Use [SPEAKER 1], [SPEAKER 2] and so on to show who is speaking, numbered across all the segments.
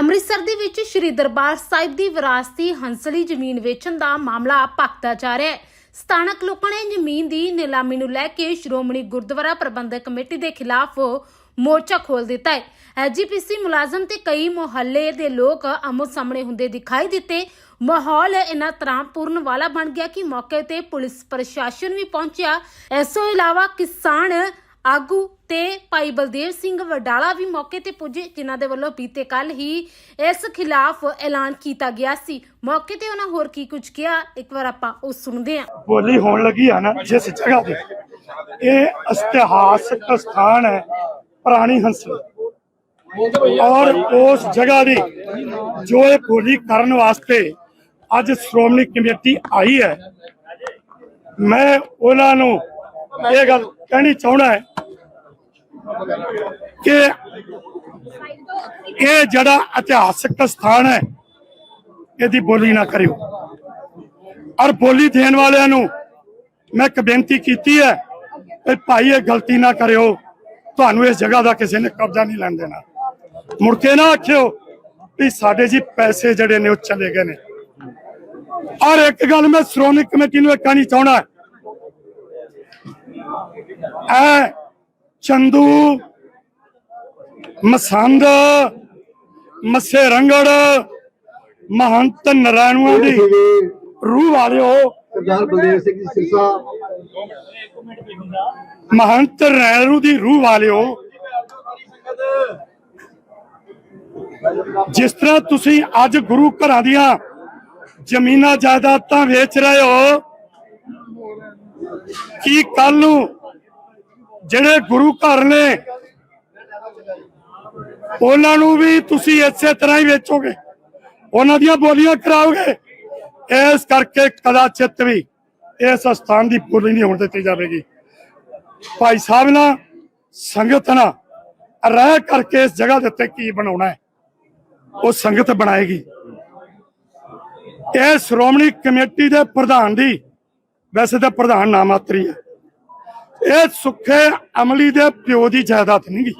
[SPEAKER 1] ਅੰਮ੍ਰਿਤਸਰ ਦੇ ਵਿੱਚ ਸ਼੍ਰੀ ਦਰਬਾਰ ਸਾਹਿਬ ਦੀ ਵਿਰਾਸਤੀ ਹੰਸਲੀ ਜ਼ਮੀਨ ਵੇਚਣ ਦਾ ਮਾਮਲਾ ਭਖਦਾ ਜਾ ਰਿਹਾ ਹੈ। ਸਥਾਨਕ ਲੋਕਾਂ ਨੇ ਜ਼ਮੀਨ ਦੀ ਨਿਲਾਮੀ ਨੂੰ ਲੈ ਕੇ ਸ਼੍ਰੋਮਣੀ ਗੁਰਦੁਆਰਾ ਪ੍ਰਬੰਧਕ ਕਮੇਟੀ ਦੇ ਖਿਲਾਫ ਮੋਰਚਾ ਖੋਲ ਦਿੱਤਾ ਹੈ। ਐਜੀਪੀਸੀ ਮੁਲਾਜ਼ਮ ਤੇ ਕਈ ਮੁਹੱਲੇ ਦੇ ਲੋਕ ਆਮੋ ਸਾਹਮਣੇ ਹੁੰਦੇ ਦਿਖਾਈ ਦਿੱਤੇ। ਮਾਹੌਲ ਇਨਾ ਪੂਰਨ ਵਾਲਾ ਬਣ ਗਿਆ ਕਿ ਮੌਕੇ ਤੇ ਪੁਲਿਸ ਪ੍ਰਸ਼ਾਸਨ ਵੀ ਪਹੁੰਚਿਆ। ਇਸ ਤੋਂ ਇਲਾਵਾ ਕਿਸਾਨ ਆਗੂ ਤੇ ਭਾਈ ਬਲਦੇਵ ਸਿੰਘ ਵਡਾਲਾ ਵੀ ਮੌਕੇ ਤੇ ਪੁੱਜੇ, ਜਿਨ੍ਹਾਂ ਦੇ ਵੱਲੋਂ ਬੀਤੇ ਕੱਲ ਹੀ ਇਸ ਖਿਲਾਫ ਐਲਾਨ ਕੀਤਾ ਗਿਆ ਸੀ। ਮੌਕੇ ਤੇ ਉਹਨਾਂ ਹੋਰ ਕੀ ਕੁਝ ਕਿਹਾ? ਇੱਕ ਵਾਰ ਆਪਾਂ ਉਹ ਸੁਣਦੇ ਹਾਂ।
[SPEAKER 2] ਬੋਲੀ ਹੋਣ ਲੱਗੀ ਆ ਨਾ, ਜਿਸ ਜਗ੍ਹਾ ਤੇ। ਇਹ ਇਤਿਹਾਸਕ ਸਥਾਨ ਹੈ, ਪੁਰਾਣੀ ਹੰਸਲ। ਔਰ ਉਸ ਜਗ੍ਹਾ ਦੀ ਜੋ ਇਹ ਬੋਲੀ ਕਰਨ ਵਾਸਤੇ ਅੱਜ ਸ਼੍ਰੋਮਣੀ ਕਮੇਟੀ ਆਈ ਹੈ, ਮੈਂ ਉਹਨਾਂ ਨੂੰ ਇਹ ਗੱਲ ਕਹਿਣੀ ਚਾਹਣਾ ਹੈ ਕਿ ਇਹ ਜਿਹੜਾ ਇਤਿਹਾਸਕ ਸਥਾਨ ਹੈ, ਇਹਦੀ ਬੋਲੀ ਨਾ ਕਰਿਓ। ਔਰ ਬੋਲੀ ਦੇਣ ਵਾਲਿਆਂ ਨੂੰ ਮੈਂ ਇੱਕ ਬੇਨਤੀ ਕੀਤੀ ਹੈ ਕਿ ਭਾਈ ਇਹ ਗਲਤੀ ਨਾ ਕਰਿਓ, ਤੁਹਾਨੂੰ ਇਸ ਜਗ੍ਹਾ ਦਾ ਕਿਸੇ ਨੇ ਕਬਜ਼ਾ ਨਹੀਂ ਲੈਣ ਦੇਣਾ। ਮੁੜ ਕੇ ਨਾ ਆਖਿਓ ਵੀ ਸਾਡੇ ਜੀ ਪੈਸੇ ਜਿਹੜੇ ਨੇ ਉਹ ਚਲੇ ਗਏ ਨੇ। ਔਰ ਇੱਕ ਗੱਲ ਮੈਂ ਸ਼੍ਰੋਮਣੀ ਕਮੇਟੀ ਨੂੰ ਇਹ ਕਹਿਣੀ ਚਾਹਣਾ ਐ ਚੰਦੂ ਮਸੰਦ ਮੱਸੇ ਰੰਗੜ ਮਹੰਤ ਨਰਾਇਣੂਆਂ ਦੀ ਰੂਹ ਵਾਲਿਓ।
[SPEAKER 3] ਸਰਦਾਰ ਬਲਦੇਵ ਸਿੰਘ ਜੀ ਸਿਰਸਾ।
[SPEAKER 2] ਮਹੰਤ ਰੈਣੂ ਦੀ ਰੂਹ ਵਾਲਿਓ। ਜਿਸ ਤਰ੍ਹਾਂ ਤੁਸੀਂ ਅੱਜ ਗੁਰੂ ਘਰਾਂ ਦੀਆਂ ਜ਼ਮੀਨਾਂ ਜਾਇਦਾਦਾਂ ਵੇਚ ਰਹੇ ਹੋ ਕੀ ਕੱਲ ਨੂੰ ਜਿਹੜੇ ਗੁਰੂ ਘਰ ਨੇ, ਉਹਨਾਂ ਨੂੰ ਵੀ ਤੁਸੀਂ ਇਸੇ ਤਰ੍ਹਾਂ ਹੀ ਵੇਚੋਗੇ। ਉਹਨਾਂ ਦੀਆਂ ਬੋਲੀਆਂ ਕਰਾਓਗੇ। ਇਸ ਕਰਕੇ ਕਦਾਚਿਤ ਵੀ ਇਸ ਸਥਾਨ ਦੀ ਪੂਰੀ ਨਹੀਂ ਹੋਣ ਦਿੱਤੀ ਜਾਵੇਗੀ। ਭਾਈ ਸਾਹਿਬ ਨਾਲ ਸੰਗਤ ਨਾਲ ਰਹਿ ਕਰਕੇ ਇਸ ਜਗ੍ਹਾ ਦੇ ਉੱਤੇ ਕੀ ਬਣਾਉਣਾ ਹੈ? ਉਹ ਸੰਗਤ ਬਣਾਏਗੀ। ਇਹ ਸ਼੍ਰੋਮਣੀ ਕਮੇਟੀ ਦੇ ਪ੍ਰਧਾਨ ਦੀ ਵੈਸੇ ਤਾਂ ਪ੍ਰਧਾਨ ਨਾਮਾਤਰੀ ਹੈ ਇਹ ਸੁੱਖੇ ਅਮਲੀ ਦੇ ਪਿਓ ਦੀ ਜਾਇਦਾਦ ਨਹੀਂ ਗੀ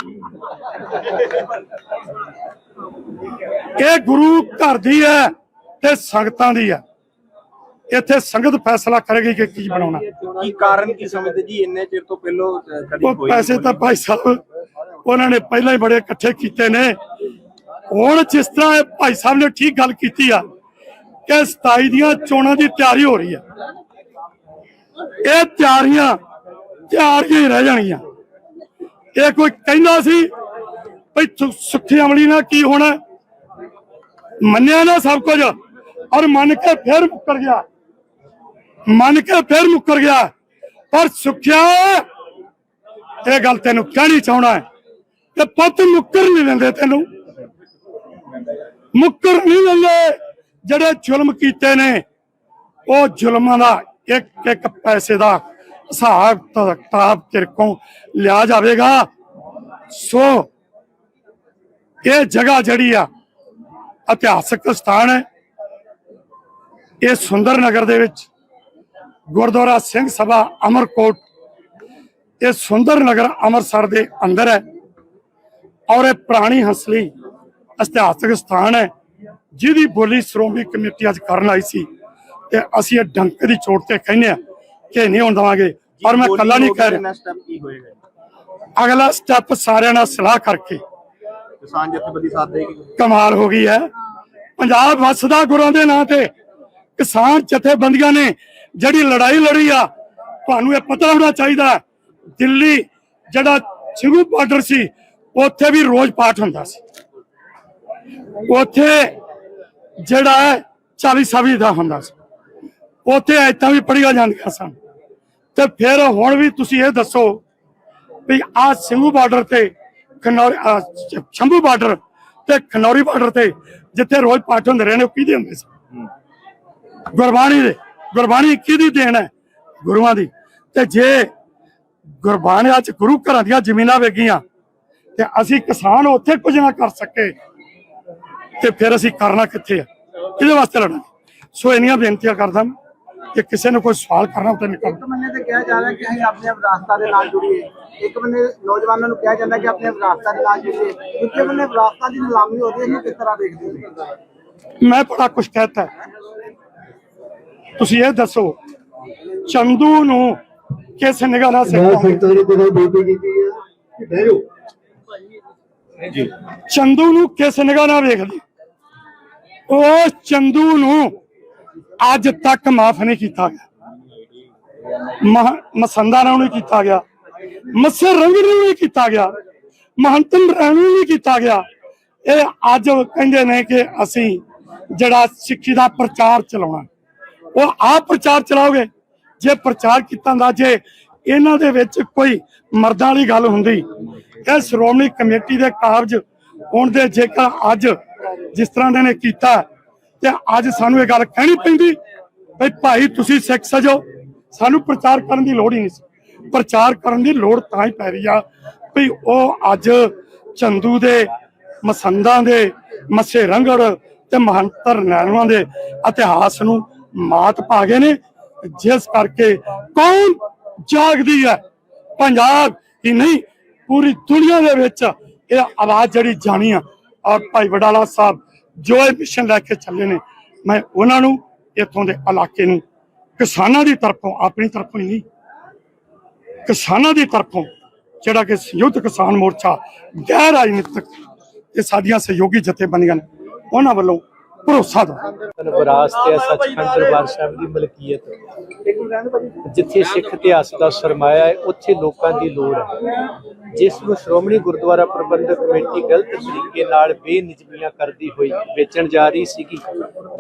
[SPEAKER 2] ਇਹ ਗੁਰੂ ਘਰ ਦੀ ਹੈ ਤੇ ਸੰਗਤਾਂ ਦੀ ਹੈ ਇੱਥੇ ਸੰਗਤ ਫੈਸਲਾ ਕਰੇਗੀ ਕਿ ਕੀ ਬਣਾਉਣਾ।
[SPEAKER 4] ਕੀ ਕਾਰਨ ਕੀ ਸਮਝਦੇ ਜੀ? ਇੰਨੇ ਚਿਰ ਤੋਂ ਪਹਿਲੋਂ ਕਦੀ ਹੋਈ
[SPEAKER 2] ਪੈਸੇ ਤਾਂ ਭਾਈ ਸਾਹਿਬ ਉਹਨਾਂ ਨੇ ਪਹਿਲਾਂ ਹੀ ਬੜੇ ਇਕੱਠੇ ਕੀਤੇ ਨੇ। ਹੁਣ ਜਿਸ ਤਰ੍ਹਾਂ ਇਹ ਭਾਈ ਸਾਹਿਬ ਨੇ ਠੀਕ ਗੱਲ ਕੀਤੀ ਆ ਕਿ 27 ਦੀਆਂ ਚੋਣਾਂ ਦੀ ਤਿਆਰੀ ਹੋ ਰਹੀ ਆ। ਇਹ ਤਿਆਰੀਆਂ ਤਿਆਰੀਆਂ ਹੀ ਰਹਿ ਜਾਣਗੀਆਂ। ਇਹ ਕੋਈ ਕਹਿੰਦਾ ਸੀ ਭਈ ਸੁ- ਸੁੱਖੀ ਅਮਲੀ ਨਾਲ ਕੀ ਹੋਣਾ ਮੰਨਿਆ ਨਾ ਸਭ ਕੁਝ, ਔਰ ਮੰਨ ਕੇ ਫਿਰ ਮੁੱਕਰ ਗਿਆ। ਮੰਨ ਕੇ ਫਿਰ ਮੁੱਕਰ ਗਿਆ। ਪਰ ਸੁਖਿਆ, ਇਹ ਗੱਲ ਤੈਨੂੰ ਕਹਿਣੀ ਚਾਹਣਾ ਹੈ ਕਿ ਪੁੱਤ ਮੁੱਕਰ ਨਹੀਂ ਦਿੰਦੇ ਤੈਨੂੰ। ਮੁੱਕਰ ਨਹੀਂ ਦਿੰਦੇ ਜਿਹੜੇ ਜ਼ੁਲਮ ਕੀਤੇ ਨੇ, ਉਹ ਜ਼ੁਲਮਾਂ ਦਾ ਇੱਕ ਇੱਕ ਪੈਸੇ ਦਾ ਹਿਸਾਬ ਕਿਤਾਬ ਤੇਰੇ ਲਿਆ ਜਾਵੇਗਾ। ਸੋ ਇਹ ਜਗ੍ਹਾ ਜਿਹੜੀ ਆ, ਇਤਿਹਾਸਕ ਸਥਾਨ ਹੈ। ਇਹ ਸੁੰਦਰ ਨਗਰ ਦੇ ਵਿੱਚ ਗੁਰਦੁਆਰਾ ਸਿੰਘ ਸਭਾ ਅਮਰਕੋਟ, ਇਹ ਸੁੰਦਰ ਨਗਰ ਅੰਮ੍ਰਿਤਸਰ ਦੇ ਅੰਦਰ ਹੈ ਔਰ ਇਹ ਪੁਰਾਣੀ ਹਸਲੀ ਇਤਿਹਾਸਕ ਸਥਾਨ ਹੈ, ਜਿਹਦੀ ਬੋਲੀ ਸ਼੍ਰੋਮਣੀ ਕਮੇਟੀ ਅੱਜ ਕਰਨ ਆਈ ਸੀ। ਤੇ ਅਸੀਂ ਇਹ ਡੰਕ ਦੀ ਚੋਟ ਤੇ ਕਹਿੰਦੇ ਆ ਕਿ ਨਹੀਂ ਹੋਣ ਦਵਾਂਗੇ। ਔਰ ਮੈਂ ਕੱਲਾ ਨਹੀਂ ਕਹਿ ਰਿਹਾ
[SPEAKER 4] ਸਟੈਪ ਕੀ ਹੋਏਗਾ
[SPEAKER 2] ਅਗਲਾ ਸਟੈਪ ਸਾਰਿਆਂ ਨਾਲ ਸਲਾਹ ਕਰਕੇ
[SPEAKER 4] ਕਿਸਾਨ ਜਥੇਬੰਦੀ ਸਾਥ ਦੇਗੀ।
[SPEAKER 2] ਕਮਾਲ ਹੋ ਗਈ ਹੈ। ਪੰਜਾਬ ਵਸਦਾ ਗੁਰਾਂ ਦੇ ਨਾਂ ਤੇ। ਕਿਸਾਨ ਜਥੇਬੰਦੀਆਂ ਨੇ ਜਿਹੜੀ ਲੜਾਈ ਲੜੀ ਆ ਤੁਹਾਨੂੰ ਇਹ ਪਤਾ ਹੋਣਾ ਚਾਹੀਦਾ ਦਿੱਲੀ ਜਿਹੜਾ ਸਿੰਘੂ ਬਾਰਡਰ ਸੀ ਉੱਥੇ ਵੀ ਰੋਜ਼ ਪਾਠ ਹੁੰਦਾ ਸੀ। ਉੱਥੇ ਜਿਹੜਾ ਹੈ 40 ਸਵੀ ਦਾ ਹੁੰਦਾ ਸੀ। ਉੱਥੇ ਐਤਾਂ ਵੀ ਪੜੀਆਂ ਜਾਂਦੀਆਂ ਸਨ। ਤੇ ਫਿਰ ਹੁਣ ਵੀ ਤੁਸੀਂ ਇਹ ਦੱਸੋ ਵੀ ਆ ਸਿੰਘੂ ਬਾਰਡਰ ਤੇ ਖਨੌਰੀ ਸ਼ੰਭੂ ਬਾਰਡਰ ਤੇ ਖਨੌਰੀ ਬਾਰਡਰ ਤੇ ਜਿੱਥੇ ਰੋਜ਼ ਪਾਠ ਹੁੰਦੇ ਰਹੇ ਨੇ ਉਹ ਕਿਹਦੇ ਹੁੰਦੇ ਸੀ ਗੁਰਬਾਣੀ ਦੇ। ਗੁਰਬਾਣੀ ਕਿਹਦੀ ਦੇਣ ਹੈ? ਗੁਰੂਆਂ ਦੀ। ਤੇ ਜੇ ਗੁਰਬਾਣੀ ਅੱਜ ਗੁਰੂ ਘਰਾਂ ਦੀਆਂ ਜ਼ਮੀਨਾਂ ਵੇਗੀਆਂ ਤੇ ਅਸੀਂ ਕਿਸਾਨ ਉੱਥੇ ਕੁਝ ਨਾ ਕਰ ਸਕੇ ਤੇ ਫਿਰ ਅਸੀਂ ਕਰਨਾ ਕਿੱਥੇ ਆ? ਇਹਦੇ ਵਾਸਤੇ ਲੜਨਾ ਸੋ ਇੰਨੀਆਂ ਬੇਨਤੀਆਂ ਕਰਦਾ ਮੈਂ। ਕਿ ਕਿਸੇ ਨੂੰ ਕੋਈ ਸਵਾਲ ਕਰਨਾ ਤੇ ਨਿਕਲ
[SPEAKER 4] ਮੰਨੇ ਤੇ
[SPEAKER 5] ਕਿਹਾ ਜਾ ਰਿਹਾ ਕਿ ਅਸੀਂ ਆਪਣੀਆਂ ਵਿਰਾਸਤਾਂ ਦੇ ਨਾਲ ਜੁੜੀਏ। ਇੱਕ ਬੰਨੇ ਨੌਜਵਾਨਾਂ ਨੂੰ ਕਿਹਾ ਜਾਂਦਾ ਕਿ ਆਪਣੀਆਂ ਵਿਰਾਸਤਾਂ ਦੇ ਨਾਲ ਜੁੜੀਏ। ਦੂਜੇ ਬੰਨੇ ਵਿਰਾਸਤਾਂ ਦੀ ਨਿਲਾਮੀ ਹੋ ਰਹੀ ਹੈ ਇਹਨੂੰ ਕਿਸ ਤਰ੍ਹਾਂ ਦੇਖਦੇ ਹੋ?
[SPEAKER 2] ਮੈਂ ਬੜਾ ਕੁਝ ਕਹਿਤਾ। ਹੈ। ਤੁਸੀਂ ਇਹ ਦੱਸੋ ਚੰਦੂ ਨੂੰ ਕਿਸ ਨਿਗਾਹ ਨਾਲ
[SPEAKER 3] ਮੈਂ
[SPEAKER 2] ਸਿੱਖਾਂਗੇ ਚੰਦੂ ਨੂੰ ਕਿਸ ਨਿਗਾਹ ਨਾਲ ਵੇਖਦੇ? ਉਹ ਚੰਦੂ ਨੂੰ ਅੱਜ ਤੱਕ ਮਾਫ ਨਹੀਂ ਕੀਤਾ ਗਿਆ। ਮਸੰਦਾ ਨੂੰ ਨਹੀਂ ਕੀਤਾ ਗਿਆ। ਮੱਸੇ ਰੰਗ ਨੂੰ ਨਹੀਂ ਕੀਤਾ ਗਿਆ। ਮਹੰਤਨ ਰਹਿਣ ਨੂੰ ਨਹੀਂ ਕੀਤਾ ਗਿਆ। ਇਹ ਅੱਜ ਕਹਿੰਦੇ ਨੇ ਕਿ ਅਸੀਂ ਜਿਹੜਾ ਸਿੱਖੀ ਦਾ ਪ੍ਰਚਾਰ ਚਲਾਉਣਾ। ਉਹ ਆਪ ਪ੍ਰਚਾਰ ਚਲਾਓਗੇ? ਜੇ ਪ੍ਰਚਾਰ ਕੀਤਾ ਦਾ ਜੇ ਇਹਨਾਂ ਦੇ ਵਿੱਚ ਕੋਈ ਮਰਦਾਂ ਵਾਲੀ ਗੱਲ ਹੁੰਦੀ, ਇਹ ਸ਼੍ਰੋਮਣੀ ਕਮੇਟੀ ਦੇ ਕਾਰਜ ਹੋਣ ਦੇ ਜੇਕਰ ਅੱਜ ਜਿਸ ਤਰ੍ਹਾਂ ਦੇ ਨੇ ਕੀਤਾ ਤੇ ਅੱਜ ਸਾਨੂੰ ਇਹ ਗੱਲ ਕਹਿਣੀ ਪੈਂਦੀ ਵੀ ਭਾਈ ਤੁਸੀਂ ਸਿੱਖ ਸਜੋ। ਸਾਨੂੰ ਪ੍ਰਚਾਰ ਕਰਨ ਦੀ ਲੋੜ ਹੀ ਨਹੀਂ ਸੀ। ਪ੍ਰਚਾਰ ਕਰਨ ਦੀ ਲੋੜ ਤਾਂ ਹੀ ਪੈ ਰਹੀ ਆ ਵੀ ਉਹ ਅੱਜ ਚੰਦੂ ਦੇ, ਮਸੰਦਾਂ ਦੇ, ਮੱਸੇ ਰੰਗੜ ਤੇ ਮਹੰਤਰ ਨੈਣਵਾਂ ਦੇ ਇਤਿਹਾਸ ਨੂੰ ਮਾਤ ਪਾ ਗਏ ਨੇ। ਜਿਸ ਕਰਕੇ ਕੌਣ ਜਾਗਦੀ ਹੈ। ਪੰਜਾਬ ਹੀ ਨਹੀਂ, ਪੂਰੀ ਦੁਨੀਆ ਦੇ ਵਿੱਚ ਇਹ ਆਵਾਜ਼ ਜਿਹੜੀ ਜਾਣੀ ਆ। ਔਰ ਭਾਈ ਵਡਾਲਾ ਸਾਹਿਬ ਜੋ ਇਹ ਮਿਸ਼ਨ ਲੈ ਕੇ ਚੱਲੇ ਨੇ, ਮੈਂ ਉਹਨਾਂ ਨੂੰ ਇੱਥੋਂ ਦੇ ਇਲਾਕੇ ਨੂੰ, ਕਿਸਾਨਾਂ ਦੀ ਤਰਫੋਂ, ਆਪਣੀ ਤਰਫੋਂ ਹੀ ਨਹੀਂ, ਕਿਸਾਨਾਂ ਦੀ ਤਰਫੋਂ, ਜਿਹੜਾ ਕਿ ਸੰਯੁਕਤ ਕਿਸਾਨ ਮੋਰਚਾ, ਗੈਰ ਰਾਜਨੀਤਿਕ ਤੇ ਸਾਡੀਆਂ ਸਹਿਯੋਗੀ ਜਥੇਬੰਦੀਆਂ ਨੇ, ਉਹਨਾਂ ਵੱਲੋਂ ਭਰੋਸਾ ਦੋ
[SPEAKER 6] ਵਿਰਾਸਤ ਹੈ ਸੱਚਖੰਡ ਦਰਬਾਰ ਸਾਹਿਬ ਦੀ ਮਲਕੀਅਤ। ਜਿੱਥੇ ਸਿੱਖ ਇਤਿਹਾਸ ਦਾ ਸਰਮਾਇਆ ਹੈ, ਉੱਥੇ ਲੋਕਾਂ ਦੀ ਲੋੜ ਹੈ। ਜਿਸ ਨੂੰ ਸ਼੍ਰੋਮਣੀ ਗੁਰਦੁਆਰਾ ਪ੍ਰਬੰਧਕ ਕਮੇਟੀ ਗਲਤ ਤਰੀਕੇ ਨਾਲ ਬੇਨਿਜਮੀਆਂ ਕਰਦੀ ਹੋਈ ਵੇਚਣ ਜਾ ਰਹੀ ਸੀਗੀ,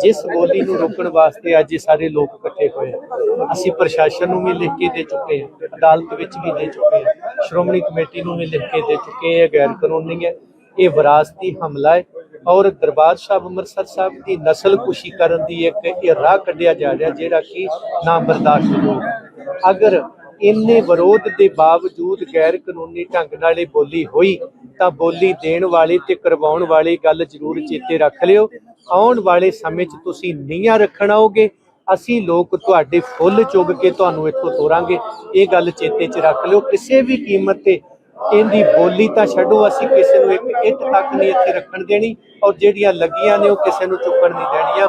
[SPEAKER 6] ਜਿਸ ਬੋਲੀ ਨੂੰ ਰੋਕਣ ਵਾਸਤੇ ਅੱਜ ਇਹ ਸਾਰੇ ਲੋਕ ਇਕੱਠੇ ਹੋਏ ਆ ਅਸੀਂ ਪ੍ਰਸ਼ਾਸਨ ਨੂੰ ਵੀ ਲਿਖ ਕੇ ਦੇ ਚੁੱਕੇ ਹਾਂ, ਅਦਾਲਤ ਵਿੱਚ ਵੀ ਦੇ ਚੁੱਕੇ ਹਾਂ, ਸ਼੍ਰੋਮਣੀ ਕਮੇਟੀ ਨੂੰ ਵੀ ਲਿਖ ਕੇ ਦੇ ਚੁੱਕੇ ਹਾਂ ਗੈਰ ਕਾਨੂੰਨੀ ਹੈ। ਇਹ ਵਿਰਾਸਤੀ ਹਮਲਾ ਹੈ ਔਰ ਦਰਬਾਰ ਸਾਹਿਬ ਅੰਮ੍ਰਿਤਸਰ ਸਾਹਿਬ ਦੀ ਨਸਲ ਕੁਸ਼ੀ ਕਰਨ ਦੀ ਇੱਕ ਇਹ ਰਾਹ ਕੱਢਿਆ ਜਾ ਰਿਹਾ ਜਿਹੜਾ ਕਿ ਨਾ ਬਰਦਾਸ਼ਤ ਅਗਰ ਇੰਨੇ ਵਿਰੋਧ ਦੇ ਬਾਵਜੂਦ ਗੈਰ ਕਾਨੂੰਨੀ ਢੰਗ ਨਾਲ ਇਹ ਬੋਲੀ ਹੋਈ, ਤਾਂ ਬੋਲੀ ਦੇਣ ਵਾਲੇ ਤੇ ਕਰਵਾਉਣ ਵਾਲੀ ਗੱਲ ਜ਼ਰੂਰ ਚੇਤੇ ਰੱਖ ਲਿਓ। ਆਉਣ ਵਾਲੇ ਸਮੇਂ 'ਚ ਤੁਸੀਂ ਨੀਹਾਂ ਰੱਖਣ ਆਓਗੇ। ਅਸੀਂ ਲੋਕ ਤੁਹਾਡੇ ਫੁੱਲ ਚੁਗ ਕੇ ਤੁਹਾਨੂੰ ਇੱਥੋਂ ਤੋਰਾਂਗੇ। ਇਹ ਗੱਲ ਚੇਤੇ 'ਚ ਰੱਖ ਲਿਓ। ਕਿਸੇ ਵੀ ਕੀਮਤ ਤੇ ਇਹਦੀ ਬੋਲੀ ਤਾਂ ਛੱਡੋ, ਅਸੀਂ ਕਿਸੇ ਨੂੰ ਇੱਕ ਇੱਟ ਤੱਕ ਨਹੀਂ ਇੱਥੇ ਰੱਖਣ ਦੇਣੀ ਔਰ ਜਿਹੜੀਆਂ ਲੱਗੀਆਂ ਨੇ ਉਹ ਕਿਸੇ ਨੂੰ ਚੁੱਕਣ ਨਹੀਂ ਦੇਣੀਆਂ।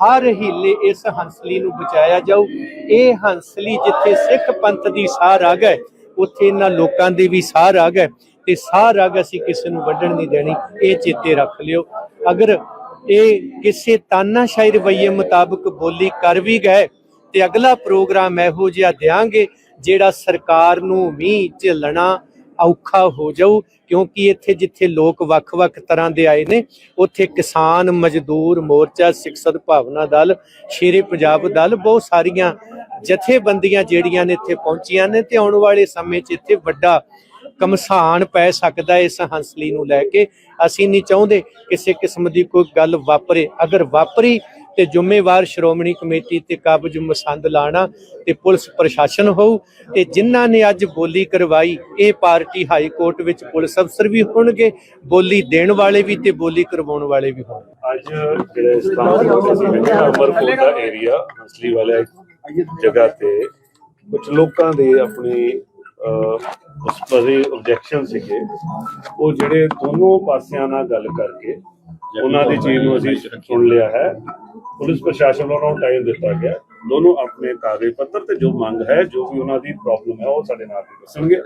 [SPEAKER 6] ਹਰ ਹੀਲੇ ਇਸ ਹੰਸਲੀ ਨੂੰ ਬਚਾਇਆ ਜਾਊ। ਇਹ ਹੰਸਲੀ ਜਿੱਥੇ ਸਿੱਖ ਪੰਥ ਦੀ ਸਾਰ ਆ ਗਏ, ਉੱਥੇ ਇਹਨਾਂ ਲੋਕਾਂ ਦੀ ਵੀ ਸਾਰ ਆ ਗਏ ਤੇ ਸਾਰ ਆ ਗਏ ਅਸੀਂ ਕਿਸੇ ਨੂੰ ਵੱਢਣ ਨਹੀਂ ਦੇਣੀ। ਇਹ ਚੇਤੇ ਰੱਖ ਲਿਓ। ਅਗਰ ਇਹ ਕਿਸੇ ਤਾਨਾਸ਼ਾਹੀ ਰਵੱਈਏ ਮੁਤਾਬਕ ਬੋਲੀ ਕਰ ਵੀ ਗਏ, ਤੇ ਅਗਲਾ ਪ੍ਰੋਗਰਾਮ ਇਹੋ ਜਿਹਾ ਦਿਆਂਗੇ ਜਿਹੜਾ ਸਰਕਾਰ ਨੂੰ ਵੀ ਝੱਲਣਾ ਔਖਾ ਹੋ ਜਾਊ, ਕਿਉਂਕਿ ਇੱਥੇ ਜਿੱਥੇ ਲੋਕ ਵੱਖ-ਵੱਖ ਤਰ੍ਹਾਂ ਦੇ ਆਏ ਨੇ, ਉੱਥੇ ਕਿਸਾਨ, ਮਜ਼ਦੂਰ, ਮੋਰਚਾ, ਸਿੱਖ ਸਦਭਾਵਨਾ ਦਲ, ਸ਼ੇਰੇ ਪੰਜਾਬ ਦਲ ਬਹੁਤ ਸਾਰੀਆਂ ਜਥੇਬੰਦੀਆਂ ਜਿਹੜੀਆਂ ਨੇ ਇੱਥੇ ਪਹੁੰਚੀਆਂ ਨੇ ਤੇ ਆਉਣ ਵਾਲੇ ਸਮੇਂ 'ਚ ਇੱਥੇ ਵੱਡਾ ਕਮਸਾਨ ਪੈ ਸਕਦਾ ਇਸ ਹੰਸਲੀ ਨੂੰ ਲੈ ਕੇ। ਅਸੀਂ ਨਹੀਂ ਚਾਹੁੰਦੇ ਕਿਸੇ ਕਿਸਮ ਦੀ ਕੋਈ ਗੱਲ ਵਾਪਰੇ। ਅਗਰ ਵਾਪਰੀ ਤੇ ਜ਼ਿੰਮੇਵਾਰ ਸ਼੍ਰੋਮਣੀ ਕਮੇਟੀ ਤੇ ਕਾਬਜ ਮਸੰਦ ਲਾਣਾ ਤੇ ਪੁਲਿਸ ਪ੍ਰਸ਼ਾਸਨ ਹੋਊ ਤੇ ਜਿਨ੍ਹਾਂ ਨੇ ਅੱਜ ਬੋਲੀ ਕਰਵਾਈ, ਇਹ ਪਾਰਟੀ ਹਾਈ ਕੋਰਟ ਵਿੱਚ ਪੁਲਿਸ ਅਫਸਰ ਵੀ ਹੋਣਗੇ, ਬੋਲੀ ਦੇਣ ਵਾਲੇ ਵੀ ਤੇ ਬੋਲੀ ਕਰਵਾਉਣ ਵਾਲੇ ਵੀ ਹੋਣਗੇ।
[SPEAKER 7] ਅੱਜ ਜਿਹੜੇ ਸਥਾਨ ਤੇ ਦਾ ਏਰੀਆ ਹੰਸਲੀ ਵਾਲੇ ਜਗ੍ਹਾ ਤੇ ਕੁਝ ਲੋਕਾਂ ਦੇ ਆਪਣੇ ਉਸ ਪਰੇ ਆਬਜੈਕਸ਼ਨ ਸੀਗੇ। ਉਹ ਜਿਹੜੇ ਦੋਨੋਂ ਪਾਸਿਆਂ ਨਾਲ ਗੱਲ ਕਰਕੇ ਉਹਨਾਂ ਦੀ ਚੀਜ਼ ਨੂੰ ਅਸੀਂ ਸੁਣ ਲਿਆ ਹੈ ਪੁਲਿਸ ਪ੍ਰਸ਼ਾਸਨ ਵੱਲੋਂ ਟਾਈਮ ਦਿੱਤਾ ਗਿਆ ਦੋਨੋਂ ਆਪਣੇ ਕਾਗਜ਼ ਪੱਤਰ ਤੇ ਜੋ ਮੰਗ ਹੈ ਜੋ ਵੀ ਉਹਨਾਂ ਦੀ ਪ੍ਰੋਬਲਮ ਹੈ ਉਹ ਸਾਡੇ ਨਾਲ ਦੱਸਣਗੇ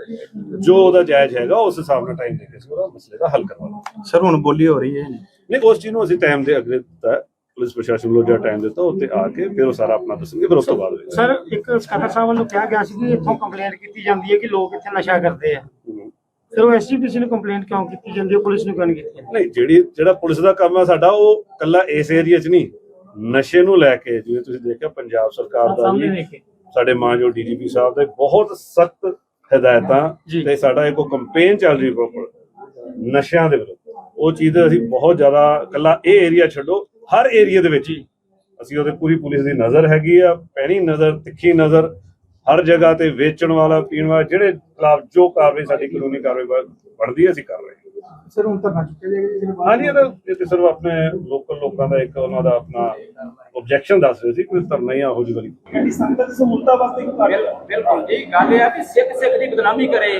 [SPEAKER 7] ਜੋ ਉਹਦਾ ਜਾਇਜ਼ ਹੈਗਾ ਉਸ ਹਿਸਾਬ ਨਾਲ ਟਾਈਮ ਦੇ ਕੇ ਉਹਦਾ ਮਸਲੇ ਦਾ ਹੱਲ ਕਰਵਾਵਾਂਗੇ
[SPEAKER 4] ਸਰ ਹੁਣ ਬੋਲੀ ਹੋ ਰਹੀ ਹੈ
[SPEAKER 7] ਨਹੀਂ ਉਸ ਚੀਜ਼ ਨੂੰ ਅਸੀਂ ਟਾਈਮ ਦੇ ਅੱਗੇ ਦਿੱਤਾ। ਪੁਲਿਸ ਪ੍ਰਸ਼ਾਸਨ ਵੱਲੋਂ ਜਿਹੜਾ ਟਾਈਮ ਦਿੱਤਾ ਉੱਤੇ ਆ ਕੇ ਫਿਰ ਉਹ ਸਾਰਾ ਆਪਣਾ ਦੱਸਣਗੇ ਫਿਰ ਉਸ ਤੋਂ ਬਾਅਦ।
[SPEAKER 8] ਸਰ ਇੱਕ ਸਕੱਤਰ ਸਾਹਿਬ ਵੱਲੋਂ ਕਿਹਾ ਗਿਆ ਸੀ ਕਿ ਇੱਥੋਂ ਕੰਪਲੇਂਟ ਕੀਤੀ ਜਾਂਦੀ ਹੈ ਕਿ ਲੋਕ ਇੱਥੇ ਨਸ਼ਾ ਕਰਦੇ ਆ। ਫਿਰ ਉਹ ਐਸਜੀਪੀਸੀ ਨੂੰ ਕੰਪਲੇਂਟ ਕਿਉਂ ਕੀਤੀ ਜਾਂਦੀ ਹੈ? ਪੁਲਿਸ ਨੂੰ ਕਿਉਂ ਨਹੀਂ ਕੀਤੀ?
[SPEAKER 7] ਨਹੀਂ ਜਿਹੜੀ ਜਿਹੜਾ ਪੁਲਿਸ ਦਾ ਕੰਮ ਹੈ ਸਾਡਾ ਉਹ ਕੱਲਾ ਇਸ ਏਰੀਆ 'ਚ ਨਹੀਂ ਨਸ਼ੇ ਨੂੰ ਲੈ ਕੇ ਜਿਵੇਂ ਤੁਸੀਂ ਦੇਖਿਆ ਪੰਜਾਬ ਸਰਕਾਰ ਦਾ ਵੀ ਸਾਡੇ ਮਾਨਯੋਗ ਡੀਜੀਪੀ ਸਾਹਿਬ ਦੇ ਬਹੁਤ ਸਖਤ ਹਦਾਇਤਾਂ। ਤੇ ਸਾਡਾ ਇੱਕ ਕੰਪੇਨ ਚੱਲ ਰਹੀ ਪ੍ਰੋਪਰ ਨਸ਼ਿਆਂ ਦੇ ਵਿਰੁੱਧ। ਉਹ ਚੀਜ਼ ਅਸੀਂ ਬਹੁਤ ਜ਼ਿਆਦਾ ਕੱਲਾ ਇਹ ਏਰੀਆ ਛੱਡੋ ਹਰ ਏਰੀਆ ਦੇ ਵਿੱਚ। ਅਸੀਂ ਉਹਦੇ ਪੂਰੀ ਪੁਲਿਸ ਦੀ ਨਜ਼ਰ ਹੈਗੀ ਆ ਪੈਣੀ ਨਜ਼ਰ ਤਿੱਖੀ ਨਜ਼ਰ ਹਰ ਜਗ੍ਹਾ ਤੇ ਵੇਚਣ ਵਾਲਾ ਪੀਣ ਵਾਲਾ ਜਿਹੜੇ ਖਿਲਾਫ ਜੋ ਕਾਰਵਾਈ ਸਾਡੀ ਕਾਨੂੰਨੀ ਕਾਰਵਾਈ ਬਣ- ਬਣਦੀ ਹੈ ਅਸੀਂ ਕਰ ਰਹੇ ਹਾਂ।
[SPEAKER 5] ਸਰ ਹੁਣ ਤਾਂ ਚੁੱਕੇ ਜੇ
[SPEAKER 7] ਹਾਂਜੀ ਇਹ ਤਾਂ ਇਹ ਤਾਂ ਸਿਰਫ ਆਪਣੇ ਲੋਕਲ ਲੋਕਾਂ ਦਾ ਇੱਕ ਉਹਨਾਂ ਦਾ ਆਪਣਾ ਆਬਜੈਕਸ਼ਨ ਦੱਸ ਰਹੇ ਸੀ ਕੋਈ ਧਰਨਾ ਜਾਂ ਉਹੋ ਜਿਹੀ ਵਾਲੀ
[SPEAKER 8] ਸੰਗਤ ਵਾਸਤੇ
[SPEAKER 9] ਬਿਲਕੁਲ ਜੀ ਗੱਲ ਇਹ ਆ ਕਿ ਸਿੱਖ ਸਿੱਖ ਦੀ ਬਦਨਾਮੀ ਕਰੇ।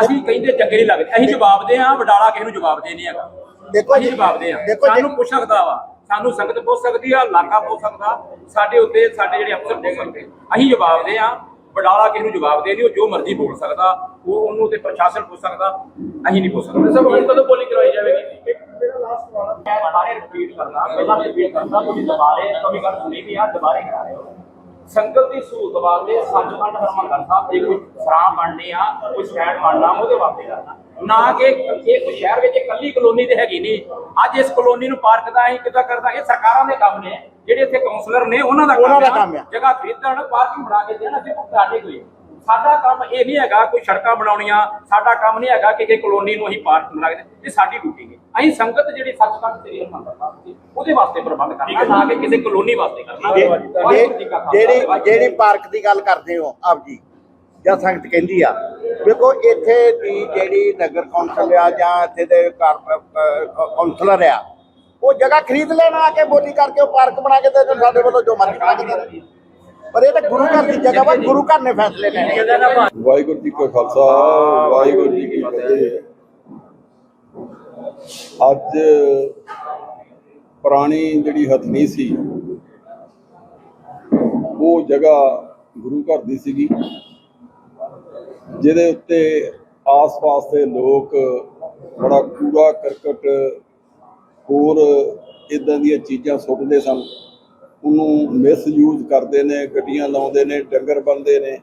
[SPEAKER 9] ਅਸੀਂ ਕਹਿੰਦੇ ਚੰਗੇ ਨਹੀਂ ਲੱਗਦੇ ਅਸੀਂ ਜਵਾਬ ਦੇ ਆ ਵਡਾਲਾ ਕਿਸੇ ਨੂੰ ਜਵਾਬ ਦੇ ਨਹੀਂ ਹੈਗਾ।
[SPEAKER 5] ਦੇਖੋ
[SPEAKER 9] ਜਵਾਬ ਦੇ ਆ
[SPEAKER 5] ਜੀ-
[SPEAKER 9] ਸਾਨੂੰ ਪੁੱਛ ਸਕਦਾ ਵਾ। ਸਾਨੂੰ ਸੰਗਤ ਪੁੱਛ ਸਕਦੀ ਆ ਇਲਾਕਾ ਪੁੱਛ ਸਕਦਾ। ਸਾਡੇ ਉੱਤੇ ਸਾਡੇ ਜਿਹੜੇ ਅਫਸਰ ਪੁੱਛ ਸਕਦੇ ਅਸੀਂ ਜਵਾਬ ਦੇ ਆ। ਵਡਾਲਾ ਕਿਸੇ ਨੂੰ ਜਵਾਬ ਦੇ ਦਿਓ ਜੋ ਮਰਜ਼ੀ ਬੋਲ ਸਕਦਾ। ਉਹ ਉਹਨੂੰ ਤੇ ਪ੍ਰਸ਼ਾਸਨ ਪੁੱਛ ਸਕਦਾ ਅਸੀਂ ਨਹੀਂ ਪੁੱਛ ਸਕਦੇ। ਸਭ ਹੁਣ ਕਦੋਂ ਬੋਲੀ ਕਰਵਾਈ ਜਾਵੇਗੀ? ਮੇਰਾ ਲਾਸਟ ਸਵਾਲ ਮੈਂ ਦੁਬਾਰੇ ਰਿਪੀਟ ਕਰਦਾ ਪਹਿਲਾਂ ਰਿਪੀਟ ਕਰਦਾ ਤੁਸੀਂ ਦੁਬਾਰੇ ਕਮੀ ਕਰ ਸੁਣੀ ਵੀ ਆ ਦੁਬਾਰੇ ਕਰਾ ਰਹੇ ਹੋ। ਸੰਗਤ ਦੀ ਸਹੂਲਤ ਵਾਸਤੇ ਸੱਚਖੰਡ ਹਰਮੰਦਰ ਸਾਹਿਬ ਦੇ ਕੋਈ ਸਰਾਂ ਬਣਨੀ ਆ ਕੋਈ ਸ਼ਹਿਰ ਬਣਨਾ ਉਹਦੇ ਵਾਸਤੇ ਕਰਨਾ। ਨਾ ਕਿ ਇਹ ਕੋਈ ਸ਼ਹਿਰ ਵਿੱਚ ਇਕੱਲੀ ਕਲੋਨੀ ਤੇ ਹੈਗੀ ਨਹੀਂ ਅੱਜ ਇਸ ਕਲੋਨੀ ਨੂੰ ਪਾਰਕ ਦਾ ਅਸੀਂ ਕਿੱਦਾਂ ਕਰਦਾ? ਇਹ ਸਰਕਾਰਾਂ ਦੇ ਕੰਮ ਨੇ ਜਿਹੜੇ ਇੱਥੇ ਕਾਉਂਸਲਰ ਨੇ ਉਹਨਾਂ ਦਾ ਕੰਮ ਆ। ਜਗ੍ਹਾ ਖਰੀਦਣ ਪਾਰਕਿੰਗ ਬਣਾ ਕੇ ਦੇਣ ਅਸੀਂ ਸਾਡੇ ਕੋਈ। ਸਾਡਾ ਕੰਮ ਇਹ ਨਹੀਂ ਹੈਗਾ ਕੋਈ ਸੜਕਾਂ ਬਣਾਉਣੀਆਂ ਸਾਡਾ ਕੰਮ ਨਹੀਂ ਹੈਗਾ ਕਿ ਕਿਸੇ ਕਲੋਨੀ ਨੂੰ ਅਸੀਂ ਪਾਰਕ ਬਣਾ ਕੇ ਇਹ ਸਾਡੀ ਡਿਊਟੀ ਹੈ ਅਸੀਂ ਸੰਗਤ ਜਿਹੜੀ ਸੱਚਖੰਡ ਸ੍ਰੀ ਹਰਿਮੰਦਰ ਸਾਹਿਬ ਦੀ ਉਹਦੇ ਵਾਸਤੇ ਪ੍ਰਬੰਧ ਕਰਨਾ ਨਾ ਕਿ ਕਿਸੇ ਕਲੋਨੀ ਵਾਸਤੇ ਕਰਨਾ। ਕਾ
[SPEAKER 5] ਜਿਹੜੀ ਜਿਹੜੀ
[SPEAKER 9] ਕੀ
[SPEAKER 5] ਪਾਰਕ ਦੀ ਗੱਲ ਕਰਦੇ ਹੋ ਆਪ ਜੀ ਜਾਂ ਸੰਗਤ ਕਹਿੰਦੀ ਆ। ਦੇਖੋ ਇੱਥੇ ਦੀ ਜਿਹੜੀ ਨਗਰ ਕੌਂਸਲ ਆ ਜਾਂ ਇੱਥੇ ਦੇ ਕੌਂਸਲਰ ਆ, ਉਹ ਜਗ੍ਹਾ ਖਰੀਦ ਲੈਣ ਆ ਕੇ ਬੋਲੀ ਕਰਕੇ ਉਹ ਪਾਰਕ ਬਣਾ ਕੇ ਦੇ ਸਾਡੇ ਵੱਲੋਂ, ਜੋ ਮਰਜ਼ੀ ਬਣਾ ਕੇ ਪਰ ਇਹ ਤਾਂ ਗੁਰੂ ਘਰ ਦੀ ਜਗ੍ਹਾ ਵਾ, ਗੁਰੂ ਘਰ ਨੇ ਫੈਸਲੇ ਲੈਣੇ।
[SPEAKER 10] ਵਾਹਿਗੁਰੂ ਜੀ ਕਾ ਖਾਲਸਾ, ਵਾਹਿਗੁਰੂ ਜੀ ਕੀ ਫਤਿਹ। ਅੱਜ ਪੁਰਾਣੀ ਜਿਹੜੀ ਹਥਨੀ ਸੀ, ਉਹ ਜਗ੍ਹਾ ਗੁਰੂ ਘਰ ਦੀ ਸੀਗੀ। ਜਿਹਦੇ ਉੱਤੇ ਆਸ-ਪਾਸ ਦੇ ਲੋਕ ਬੜਾ ਕੂੜਾ, ਕਰਕਟ ਹੋਰ ਇਦਾਂ ਦੀਆਂ ਚੀਜ਼ਾਂ ਸੁੱਟਦੇ ਸਨ। ਉਹਨੂੰ ਮਿਸਯੂਜ਼ ਕਰਦੇ ਨੇ, ਗੱਡੀਆਂ ਲਾਉਂਦੇ ਨੇ, ਡੰਗਰ ਬੰਦੇ ਨੇ।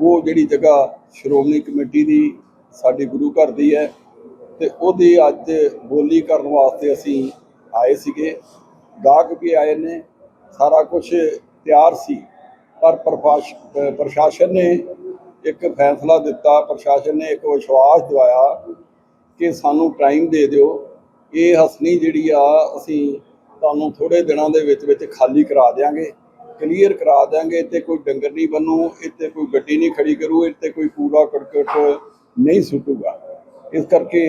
[SPEAKER 10] ਉਹ ਜਿਹੜੀ ਜਗ੍ਹਾ ਸ਼੍ਰੋਮਣੀ ਕਮੇਟੀ ਦੀ ਸਾਡੀ ਗੁਰੂ ਘਰ ਦੀ ਹੈ ਤੇ ਉਹਦੀ ਅੱਜ ਬੋਲੀ ਕਰਨ ਵਾਸਤੇ ਅਸੀਂ ਆਏ ਸੀਗੇ। ਗਾਹਕ ਵੀ ਆਏ ਨੇ, ਸਾਰਾ ਕੁਝ ਤਿਆਰ ਸੀ। ਪਰ ਪ੍ਰਫਾਸ਼- ਪ੍ਰਸ਼ਾਸਨ ਨੇ ਇੱਕ ਫੈਸਲਾ ਦਿੱਤਾ, ਪ੍ਰਸ਼ਾਸਨ ਨੇ ਇੱਕ ਵਿਸ਼ਵਾਸ ਦਿਵਾਇਆ ਕਿ ਸਾਨੂੰ ਟਾਈਮ ਦੇ ਦਿਓ। ਇਹ ਹਸਨੀ ਜਿਹੜੀ ਆ, ਅਸੀਂ ਤੁਹਾਨੂੰ ਥੋੜੇ ਦਿਨਾਂ ਦੇ ਵਿੱਚ ਵਿੱਚ ਖਾਲੀ ਕਰਾ ਦਿਆਂਗੇ ਕਲੀਅਰ ਕਰਾ ਦਿਆਂਗੇ। ਇੱਥੇ ਕੋਈ ਡੰਗਰ ਨਹੀਂ ਬੰਨੂ, ਇੱਥੇ ਕੋਈ ਗੱਡੀ ਨਹੀਂ ਖੜੀ ਕਰੂ, ਇੱਥੇ ਕੋਈ ਕੂੜਾ ਕਰਕਟ ਨਹੀਂ ਸੁੱਟੂਗਾ। ਇਸ ਕਰਕੇ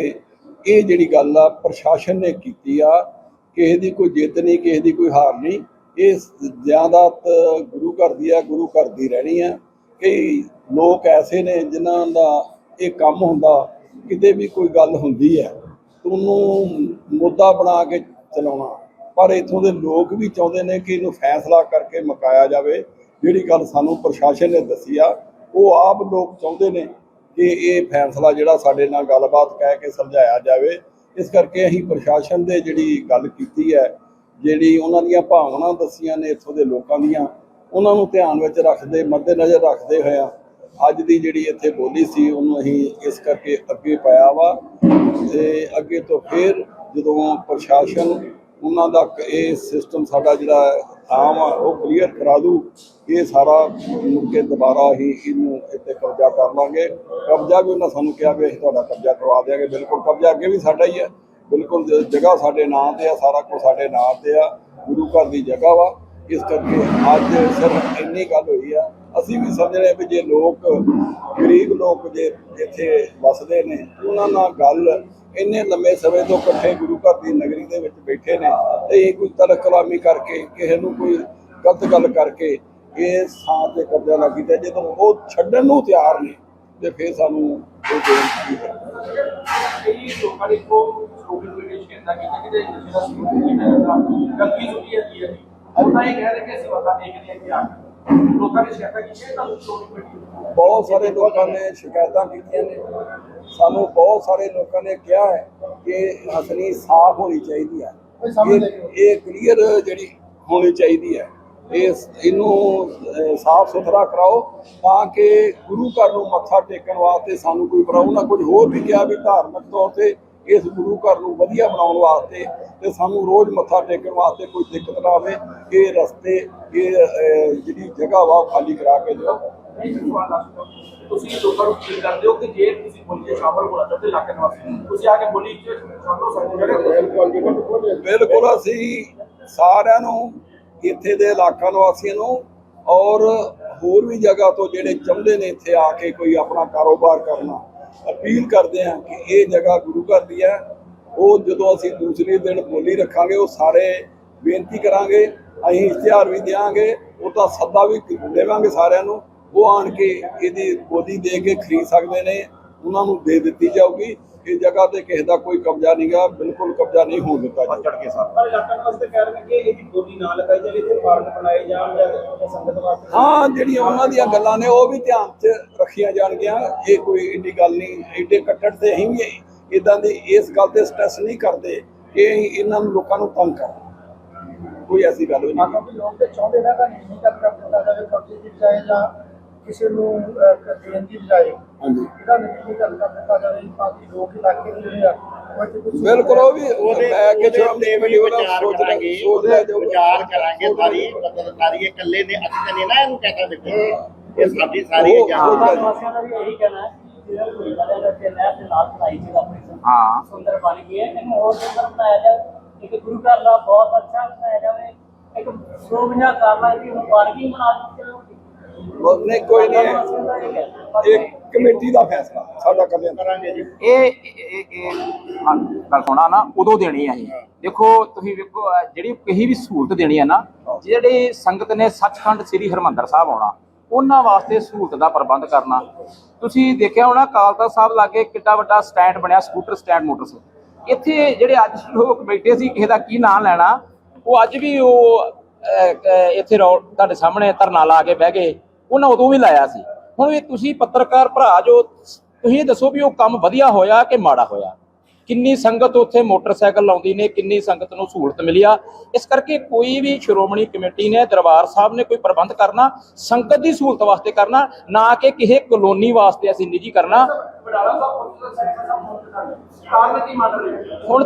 [SPEAKER 10] ਇਹ ਜਿਹੜੀ ਗੱਲ ਆ, ਪ੍ਰਸ਼ਾਸਨ ਨੇ ਕੀਤੀ ਆ, ਕਿਸੇ ਦੀ ਕੋਈ ਜਿੱਤ ਨਹੀਂ, ਕਿਸੇ ਦੀ ਕੋਈ ਹਾਰ ਨਹੀਂ। ਇਹ ਜ਼ਿਆਦਾ ਗੁਰੂ ਘਰ ਦੀ ਆ, ਗੁਰੂ ਘਰ ਦੀ ਰਹਿਣੀ ਆ। ਕਈ ਲੋਕ ਐਸੇ ਨੇ ਜਿਨ੍ਹਾਂ ਦਾ ਇਹ ਕੰਮ ਹੁੰਦਾ, ਕਿਤੇ ਵੀ ਕੋਈ ਗੱਲ ਹੁੰਦੀ ਹੈ, ਉਹਨੂੰ ਮੁੱਦਾ ਬਣਾ ਕੇ ਚਲਾਉਣਾ। ਪਰ ਇਥੋਂ ਦੇ ਲੋਕ ਵੀ ਚਾਹੁੰਦੇ ਨੇ ਕਿ ਇਹਨੂੰ ਫੈਸਲਾ ਕਰਕੇ ਮੁਕਾਇਆ ਜਾਵੇ। ਜਿਹੜੀ ਗੱਲ ਸਾਨੂੰ ਪ੍ਰਸ਼ਾਸਨ ਨੇ ਦੱਸੀ ਆ, ਉਹ ਆਪ ਲੋਕ ਚਾਹੁੰਦੇ ਨੇ ਕਿ ਇਹ ਫੈਸਲਾ ਜਿਹੜਾ ਸਾਡੇ ਨਾਲ ਗੱਲਬਾਤ ਕਹਿ ਕੇ ਸਮਝਾਇਆ ਜਾਵੇ। ਇਸ ਕਰਕੇ ਅਸੀਂ ਪ੍ਰਸ਼ਾਸਨ ਦੇ ਜਿਹੜੀ ਗੱਲ ਕੀਤੀ ਹੈ, ਜਿਹੜੀ ਉਹਨਾਂ ਦੀਆਂ ਭਾਵਨਾ ਦੱਸੀਆਂ ਨੇ ਇੱਥੋਂ ਦੇ ਲੋਕਾਂ ਦੀਆਂ ਉਹਨਾਂ ਨੂੰ ਧਿਆਨ ਵਿੱਚ ਰੱਖਦੇ, ਮੱਦੇਨਜ਼ਰ ਰੱਖਦੇ ਹੋਇਆ ਅੱਜ ਦੀ ਜਿਹੜੀ ਇੱਥੇ ਬੋਲੀ ਸੀ, ਉਹਨੂੰ ਅਸੀਂ ਇਸ ਕਰਕੇ ਅੱਗੇ ਪਾਇਆ ਵਾ ਤੇ ਅੱਗੇ ਤੋਂ ਫਿਰ ਜਦੋਂ ਪ੍ਰਸ਼ਾਸਨ ਉਹਨਾਂ ਦਾ ਇਹ ਸਿਸਟਮ ਸਾਡਾ ਜਿਹੜਾ ਆਮ ਆ, ਉਹ ਕਲੀਅਰ ਕਰਾ ਦੂ, ਇਹ ਸਾਰਾ ਮੁੜ ਕੇ ਦੁਬਾਰਾ ਹੀ ਇਹਨੂੰ ਇੱਥੇ ਕਬਜ਼ਾ ਕਰ ਲਾਂਗੇ। ਕਬਜ਼ਾ ਵੀ ਉਹਨਾਂ ਸਾਨੂੰ ਕਿਹਾ ਵੀ ਅਸੀਂ ਤੁਹਾਡਾ ਕਬਜ਼ਾ ਕਰਵਾ ਦਿਆਂਗੇ। ਬਿਲਕੁਲ ਕਬਜ਼ਾ ਅੱਗੇ ਵੀ ਸਾਡਾ ਹੀ ਹੈ ਬਿਲਕੁਲ ਜਗ੍ਹਾ ਸਾਡੇ ਨਾਂ ਤੇ ਆ, ਸਾਰਾ ਕੁਝ ਸਾਡੇ ਨਾਂ ਤੇ ਆ। ਗੁਰੂ ਘਰ ਦੀ ਜਗ੍ਹਾ ਵਾ। ਇਸ ਕਰਕੇ ਅੱਜ ਸਿਰਫ ਇੰਨੀ ਗੱਲ ਹੋਈ ਆ। ਅਸੀਂ ਵੀ ਸਮਝ ਰਹੇ ਵੀ ਜੇ ਲੋਕ, ਗਰੀਬ ਲੋਕ ਜੇ ਇੱਥੇ ਵਸਦੇ ਨੇ, ਉਹਨਾਂ ਨਾਲ ਗੱਲ ਇੰਨੇ ਲੰਮੇ ਸਮੇਂ ਤੋਂ ਇਕੱਠੇ ਗੁਰੂ ਘਰ ਦੀ ਨਗਰੀ ਦੇ ਵਿੱਚ ਬੈਠੇ ਨੇ ਤੇ ਇਹ ਕੋਈ ਤਰਕ ਕਰਕੇ, ਕਿਸੇ ਨੂੰ ਕੋਈ ਗਲਤ ਗੱਲ ਕਰਕੇ ਇਹ ਥਾਂ ਤੇ ਕਬਜ਼ਾ ਨਾ ਕੀਤਾ, ਜਦੋਂ ਉਹ ਛੱਡਣ ਨੂੰ ਤਿਆਰ ਨੇ ਤੇ ਫਿਰ ਸਾਨੂੰ ਇਹ ਬੇਨਤੀ ਹੈ।
[SPEAKER 9] ਕਈ ਲੋਕਾਂ ਨੇ ਕੋ ਸੋਸ਼ਲ ਮੀਡੀਆ ਸ਼ਿਕਾਇਤਾਂ ਕੀਤੀ ਕਿ ਜਿਹੜਾ ਸੋਸ਼ਲ ਮੀਡੀਆ ਦਾ ਗਲਤੀ ਸੁਣੀ ਹੈ।
[SPEAKER 10] ਬਹੁਤ ਸਾਰੇ ਲੋਕਾਂ ਨੇ ਸ਼ਿਕਾਇਤਾਂ ਕੀਤੀਆਂ ਨੇ। ਸਾਨੂੰ ਬਹੁਤ ਸਾਰੇ ਲੋਕਾਂ ਨੇ ਕਿਹਾ ਹੈ ਕਿ ਅਸਲੀ ਸਾਫ਼ ਹੋਣੀ ਚਾਹੀਦੀ ਹੈ। ਇਹ- ਇਹ ਕਲੀਅਰ ਜਿਹੜੀ ਹੋਣੀ ਚਾਹੀਦੀ ਹੈ। ਇਸ ਇਹਨੂੰ ਸਾਫ਼ ਸੁਥਰਾ ਕਰਾਓ ਤਾਂ ਕਿ ਗੁਰੂ ਘਰ ਨੂੰ ਮੱਥਾ ਟੇਕਣ ਵਾਸਤੇ ਸਾਨੂੰ ਕੋਈ ਬਣਾਉ ਨਾ ਕੁਝ ਹੋਰ ਵੀ ਕਿਹਾ ਵੀ ਧਾਰਮਿਕ ਤੌਰ ਤੇ ਇਸ ਗੁਰੂ ਘਰ ਨੂੰ ਵਧੀਆ ਬਣਾਉਣ ਵਾਸਤੇ ਤੇ ਸਾਨੂੰ ਰੋਜ਼ ਮੱਥਾ ਟੇਕਣ ਵਾਸਤੇ ਕੋਈ ਦਿੱਕਤ ਨਾ ਆਵੇ ਇਹ ਰਸਤੇ ਇਹ ਜਿਹੜੀ ਜਗ੍ਹਾ ਵਾ ਉਹ ਖਾਲੀ ਕਰਾ ਕੇ ਦਿਓ।
[SPEAKER 9] ਇਹ ਸਵਾਲ ਦੱਸੋ ਤੁਸੀਂ ਲੋਕਾਂ ਨੂੰ ਕੀ ਕਰਦੇ ਹੋ ਕਿ ਜੇ ਤੁਸੀਂ ਬੋਲੀ 'ਚ ਸ਼ਾਮਲ ਹੋਣਾ ਚਾਹੁੰਦੇ ਇਲਾਕੇ ਨਿਵਾਸੀ ਤੁਸੀਂ ਆ ਕੇ ਬੋਲੀ 'ਚ ਸ਼ਾਮਲ ਹੋ ਸਕਦੇ ਹੋ
[SPEAKER 10] ਬਿਲਕੁਲ ਅਸੀਂ ਸਾਰਿਆਂ ਨੂੰ ਇੱਥੇ ਦੇ ਇਲਾਕਾ ਨਿਵਾਸੀਆਂ ਨੂੰ ਔਰ ਹੋਰ ਵੀ ਜਗ੍ਹਾ ਤੋਂ ਜਿਹੜੇ ਚਾਹੁੰਦੇ ਨੇ ਇੱਥੇ ਆ ਕੇ ਕੋਈ ਆਪਣਾ ਕਾਰੋਬਾਰ ਕਰਨਾ ਅਪੀਲ ਕਰਦੇ ਹਾਂ ਕਿ ਇਹ ਜਗ੍ਹਾ ਗੁਰੂ ਘਰ ਦੀ ਹੈ। ਉਹ ਜਦੋਂ ਅਸੀਂ ਦੂਸਰੇ ਦਿਨ ਬੋਲੀ ਰੱਖਾਂਗੇ, ਉਹ ਸਾਰੇ ਬੇਨਤੀ ਕਰਾਂਗੇ, ਅਸੀਂ ਇਸ਼ਤਿਹਾਰ ਵੀ ਦਿਆਂਗੇ ਉਹਦਾ ਸੱਦਾ ਵੀ ਦੇਵਾਂਗੇ ਸਾਰਿਆਂ ਨੂੰ। ਉਹ ਆਣ ਕੇ ਇਹਦੀ ਬੋਲੀ ਦੇ ਕੇ ਖਰੀਦ ਸਕਦੇ ਨੇ। ਉਹਨਾਂ ਨੂੰ ਦੇ ਦਿੱਤੀ ਜਾਊਗੀ। ਇਹ ਜਗ੍ਹਾ ਤੇ ਕਿਸੇ ਦਾ ਕੋਈ ਕਬਜ਼ਾ ਨਹੀਂਗਾ ਬਿਲਕੁਲ ਕਬਜ਼ਾ ਨਹੀਂ ਹੋਣ ਦਿੱਤਾ ਜਾਊਗਾ।
[SPEAKER 4] ਚੜ ਕੇ ਸਾਹਿਬ ਪਰ ਇਲਾਕਾ ਵਾਸਤੇ ਕਹਿ ਰਹੇ ਨੇ ਕਿ ਇਹਦੀ ਬੋਲੀ ਨਾ ਲਗਾਈ ਜਾਵੇ ਇੱਥੇ ਪਾਰਕ ਬਣਾਏ ਜਾਣ ਜਾਂ ਸੰਗਤ ਵਾਸਤੇ
[SPEAKER 10] ਹਾਂ ਜਿਹੜੀਆਂ ਉਹਨਾਂ ਦੀਆਂ ਗੱਲਾਂ ਨੇ ਉਹ ਵੀ ਧਿਆਨ 'ਚ ਰੱਖੀਆਂ ਜਾਣਗੀਆਂ। ਇਹ ਕੋਈ ਇੰਨੀ ਗੱਲ ਨਹੀਂ ਏਡੇ ਕੱਟੜ ਤੇ ਅਸੀਂ ਵੀ ਇਦਾਂ ਦੀ ਇਸ ਗੱਲ ਤੇ ਸਟ੍ਰੈਸ ਨਹੀਂ ਕਰਦੇ ਕਿ ਇਹਨਾਂ ਨੂੰ ਲੋਕਾਂ ਨੂੰ ਤੰਗ ਕਰ ਕੋਈ ਐਸੀ ਗੱਲ ਵੀ ਨਹੀਂ।
[SPEAKER 8] ਲੋਕ ਤੇ ਚਾਹੁੰਦੇ ਨੇ ਤਾਂ ਨਹੀਂ ਕਰ ਦਿੱਤਾ ਜਾਵੇ ਕਬਜ਼ੇ ਦੀ ਜਾਂ ਕਿਸੇ ਨੂੰ ਦੇਣ ਦੀ ਬਜਾਏ
[SPEAKER 10] ਹਾਂਜੀ।
[SPEAKER 8] ਇਹਦਾ ਨਹੀਂ ਕਰ ਦਿੱਤਾ ਜਾਵੇ ਤਾਂ ਕਿ ਲੋਕ ਇਲਾਕੇ ਦੇ ਜਿਹੜੇ ਆ।
[SPEAKER 10] ਬਿਲਕੁਲ ਉਹ ਵੀ
[SPEAKER 5] ਉਹਦੇ
[SPEAKER 10] ਮੈਂ ਕਿ
[SPEAKER 5] ਉਹਦੇ
[SPEAKER 10] ਜੋ
[SPEAKER 5] ਉੱਤੇ ਵੀ ਵਿਚਾਰ ਕਰਾਂਗੇ ਵਿਚਾਰ ਕਰਾਂਗੇ ਸਾਰੀ ਮਤਲਬ ਸਾਰੀ ਇਹ ਇਕੱਲੇ ਨੇ ਅਸੀਂ ਤਾਂ ਨਹੀਂ ਨਾ ਇਹਨੂੰ ਕਹਿ ਸਕਦੇ ਇਹ ਸਾਡੀ ਸਾਰੀ ਜਾਨ
[SPEAKER 8] ਦਾ ਵੀ ਇਹੀ ਕਹਿਣਾ ਹੈ ਕਿ ਜਿਹੜਾ ਕੋਈ ਬੜਾ ਜਿਹਾ ਤੇ ਨਹਿਰ ਦੇ ਨਾਲ ਬਣਾਈ ਸੀ ਆਪਣੀ
[SPEAKER 9] ਹਾਂ।
[SPEAKER 8] ਸੁੰਦਰ ਬਣ ਗਈ ਹੈ। ਇਹਨੂੰ ਹੋਰ ਸੁੰਦਰ ਬਣਾਇਆ ਜਾਵੇ ਇੱਕ ਗੁਰੂ ਘਰ ਦਾ ਬਹੁਤ ਅੱਛਾ ਬਣਾਇਆ ਜਾਵੇ। ਇੱਕ ਸੋਭਿਆ ਕਰ ਲਾ ਇਹਦੀ ਹੁਣ ਪਾਰਕਿੰਗ ਬਣਾ ਦਿੱਤੀ ਜਾਵੇ
[SPEAKER 10] ਉਹ ਨਹੀਂ ਕੋਈ ਨਹੀਂ
[SPEAKER 8] ਇਹ ਹੈ
[SPEAKER 10] ਇਹ ਕਮੇਟੀ ਦਾ ਫੈਸਲਾ ਸਾਡਾ ਕਦੇ
[SPEAKER 5] ਕਰਾਂਗੇ ਜੀ।
[SPEAKER 9] ਇਹ ਇਹ ਇਹ ਹਾਂ, ਗੱਲ ਸੁਣਾ ਨਾ ਉਦੋਂ ਦੇਣੀ ਆ ਇਹ ਦੇਖੋ ਤੁਸੀਂ ਵੇਖੋ ਜਿਹੜੀ ਕਹੀ ਵੀ ਸਹੂਲਤ ਦੇਣੀ ਆ ਨਾ ਜਿਹੜੇ ਸੰਗਤ ਨੇ ਸੱਚਖੰਡ ਸ੍ਰੀ ਹਰਮੰਦਰ ਸਾਹਿਬ ਆਉਣਾ ਉਹਨਾਂ ਵਾਸਤੇ ਸਹੂਲਤ ਦਾ ਪ੍ਰਬੰਧ ਕਰਨਾ। ਤੁਸੀਂ ਦੇਖਿਆ ਹੋਣਾ ਕਾਲ ਤਖਤ ਸਾਹਿਬ ਲਾਗੇ ਕਿੱਡਾ ਵੱਡਾ ਸਟੈਂਡ ਬਣਿਆ ਸਕੂਟਰ ਸਟੈਂਡ ਮੋਟਰਸਾਈਕਲ ਇੱਥੇ ਜਿਹੜੇ ਅੱਜ ਲੋਕ ਬੈਠੇ ਸੀ ਕਿਸੇ ਦਾ ਕੀ ਨਾਂ ਲੈਣਾ ਉਹ ਅੱਜ ਵੀ ਉਹ ਇੱਥੇ ਰੌ- ਤੁਹਾਡੇ ਸਾਹਮਣੇ ਧਰਨਾ ਲਾ ਕੇ ਬਹਿ ਗਏ। ਉਹਨਾਂ ਉਦੋਂ ਵੀ ਲਾਇਆ ਸੀ। ਹੁਣ ਇਹ ਤੁਸੀਂ ਪੱਤਰਕਾਰ ਭਰਾ ਜੋ, ਤੁਸੀਂ ਦੱਸੋ ਵੀ ਉਹ ਕੰਮ ਵਧੀਆ ਹੋਇਆ ਕਿ ਮਾੜਾ ਹੋਇਆ? ਕਿੰਨੀ ਸੰਗਤ ਉੱਥੇ ਮੋਟਰਸਾਈਕਲ ਲਾਉਂਦੀ ਨੇ, ਕਿੰਨੀ ਸੰਗਤ ਨੂੰ ਸਹੂਲਤ ਮਿਲੀ ਆ। ਇਸ ਕਰਕੇ ਕੋਈ ਵੀ ਸ਼੍ਰੋਮਣੀ ਕਮੇਟੀ ਨੇ, ਦਰਬਾਰ ਸਾਹਿਬ ਨੇ ਕੋਈ ਪ੍ਰਬੰਧ ਕਰਨਾ, ਸੰਗਤ ਦੀ ਸਹੂਲਤ ਵਾਸਤੇ ਕਰਨਾ, ਨਾ ਕਿ ਕਿਸੇ ਕਲੋਨੀ ਵਾਸਤੇ ਅਸੀਂ ਨਿੱਜੀ ਕਰਨਾ। ਹੁਣ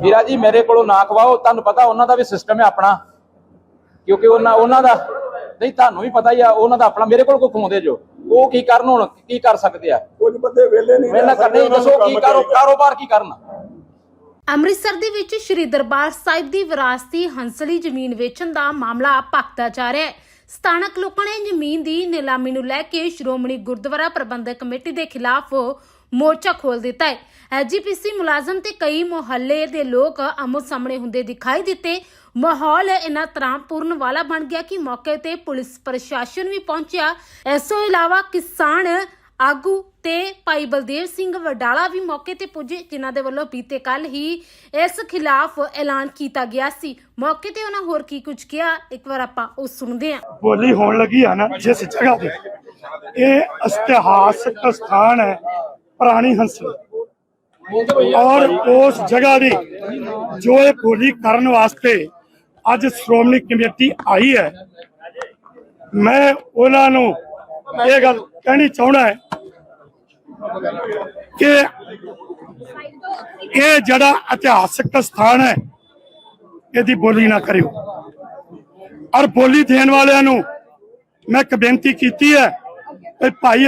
[SPEAKER 9] ਵੀਰਾ ਜੀ, ਮੇਰੇ ਕੋਲੋਂ ਨਾ ਖਵਾਓ, ਤੁਹਾਨੂੰ ਪਤਾ ਉਹਨਾਂ ਦਾ ਵੀ ਸਿਸਟਮ ਹੈ ਆਪਣਾ। ਕਿਉਂਕਿ ਉਹਨਾਂ ਉਹਨਾਂ ਦਾ ਨਹੀਂ, ਤੁਹਾਨੂੰ ਵੀ ਪਤਾ ਹੀ ਆ, ਉਹਨਾਂ ਦਾ ਆਪਣਾ, ਮੇਰੇ ਕੋਲ ਕੋ ਖਵਾਉਂਦੇ ਜੋ। ਉਹ ਕੀ ਕਰਨ ਹੁਣ? ਕੀ ਕਰ ਸਕਦੇ ਆ?
[SPEAKER 10] ਕੁਝ ਬੰਦੇ ਵੇਲੇ ਨਹੀਂ
[SPEAKER 9] ਮਿਹਨਤ ਕਰਨੀ ਦੱਸੋ ਕੀ ਕਰੋ ਕਾਰੋਬਾਰ ਕੀ ਕਰਨ?
[SPEAKER 1] ਅੰਮ੍ਰਿਤਸਰ ਦੇ ਵਿੱਚ ਸ਼੍ਰੀ ਦਰਬਾਰ ਸਾਹਿਬ ਦੀ ਵਿਰਾਸਤੀ ਹੰਸਲੀ ਜ਼ਮੀਨ ਵੇਚਣ ਦਾ ਮਾਮਲਾ ਭਖਦਾ ਜਾ ਰਿਹਾ ਹੈ। ਸਥਾਨਕ ਲੋਕਾਂ ਨੇ ਜ਼ਮੀਨ ਦੀ ਨਿਲਾਮੀ ਨੂੰ ਲੈ ਕੇ ਸ਼੍ਰੋਮਣੀ ਗੁਰਦੁਆਰਾ ਪ੍ਰਬੰਧਕ ਕਮੇਟੀ ਦੇ ਖਿਲਾਫ ਮੋਰਚਾ ਖੋਲ ਦਿੱਤਾ ਹੈ। ਐਜੀਪੀਸੀ ਮੁਲਾਜ਼ਮ ਤੇ ਕਈ ਮੁਹੱਲੇ ਦੇ ਲੋਕ ਆਮੋ ਸਾਹਮਣੇ ਹੁੰਦੇ ਦਿਖਾਈ ਦਿੱਤੇ। ਮਾਹੌਲ ਇਹਨਾਂ ਤਰ੍ਹਾਂ ਪੂਰਨ ਵਾਲਾ ਬਣ ਗਿਆ ਕਿ ਮੌਕੇ ਤੇ ਪੁਲਿਸ ਪ੍ਰਸ਼ਾਸਨ ਵੀ ਪਹੁੰਚਿਆ। ਇਸ ਤੋਂ ਇਲਾਵਾ ਕਿਸਾਨ ਆਗੂ ਤੇ ਭਾਈ ਬਲਦੇਵ ਸਿੰਘ ਵਡਾਲਾ ਵੀ ਮੌਕੇ ਤੇ ਪੁੱਜੇ, ਜਿਨ੍ਹਾਂ ਦੇ ਵੱਲੋਂ ਬੀਤੇ ਕੱਲ ਹੀ ਇਸ ਖਿਲਾਫ ਐਲਾਨ ਕੀਤਾ ਗਿਆ ਸੀ। ਮੌਕੇ ਤੇ ਉਹਨਾਂ ਹੋਰ ਕੀ ਕੁਝ ਕਿਹਾ? ਇੱਕ ਵਾਰ ਆਪਾਂ ਉਹ ਸੁਣਦੇ ਹਾਂ।
[SPEAKER 2] ਬੋਲੀ ਹੋਣ ਲੱਗੀ ਆ ਨਾ, ਜਿਸ ਜਗ੍ਹਾ ਤੇ ਇਹ ਇਤਿਹਾਸਕ ਸਥਾਨ ਹੈ, ਪੁਰਾਣੀ ਹੰਸਲੀ। ਔਰ ਉਸ ਜਗ੍ਹਾ ਦੀ ਜੋ ਇਹ ਬੋਲੀ ਕਰਨ ਵਾਸਤੇ ਅੱਜ ਸ਼੍ਰੋਮਣੀ ਕਮੇਟੀ ਆਈ ਹੈ। ਮੈਂ ਉਹਨਾਂ ਨੂੰ ਇਹ ਗੱਲ ਕਹਿਣੀ ਚਾਹਣਾ ਹੈ ਕਿ ਇਹ ਜਿਹੜਾ ਇਤਿਹਾਸਕ ਸਥਾਨ ਹੈ, ਇਹਦੀ ਬੋਲੀ ਨਾ ਕਰਿਓ। ਔਰ ਬੋਲੀ ਦੇਣ ਵਾਲਿਆਂ ਨੂੰ ਮੈਂ ਇੱਕ ਬੇਨਤੀ ਕੀਤੀ ਹੈ ਕਿ ਭਾਈ